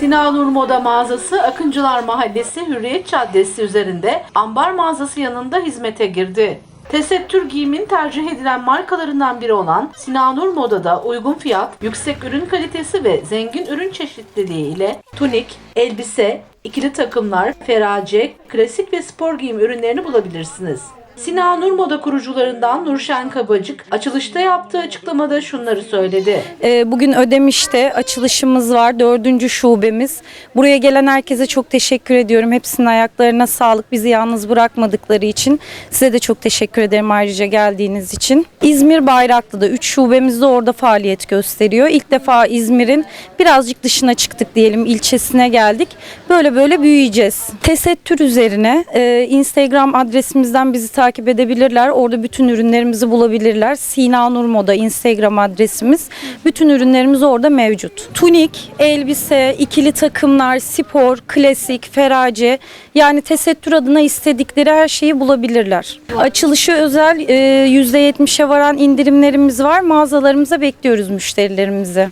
Sinanur Moda mağazası Akıncılar Mahallesi Hürriyet Caddesi üzerinde ambar mağazası yanında hizmete girdi. Tesettür giyimin tercih edilen markalarından biri olan Sinanur Moda'da uygun fiyat, yüksek ürün kalitesi ve zengin ürün çeşitliliği ile tunik, elbise, ikili takımlar, ferace, klasik ve spor giyim ürünlerini bulabilirsiniz. Sinanur Moda kurucularından Nurşen Kabacık açılışta yaptığı açıklamada şunları söyledi. Ee, Bugün Ödemiş'te açılışımız var. Dördüncü şubemiz. Buraya gelen herkese çok teşekkür ediyorum. Hepsinin ayaklarına sağlık. Bizi yalnız bırakmadıkları için. Size de çok teşekkür ederim ayrıca geldiğiniz için. İzmir Bayraklı'da 3 şubemiz de orada faaliyet gösteriyor. İlk defa İzmir'in birazcık dışına çıktık diyelim. ilçesine geldik. Böyle böyle büyüyeceğiz. Tesettür üzerine e, Instagram adresimizden bizi takip edebilirler. Orada bütün ürünlerimizi bulabilirler. Sina Nur Moda Instagram adresimiz. Bütün ürünlerimiz orada mevcut. Tunik, elbise, ikili takımlar, spor, klasik, ferace yani tesettür adına istedikleri her şeyi bulabilirler. Açılışı özel e, %70'e varan indirimlerimiz var. Mağazalarımıza bekliyoruz müşterilerimizi.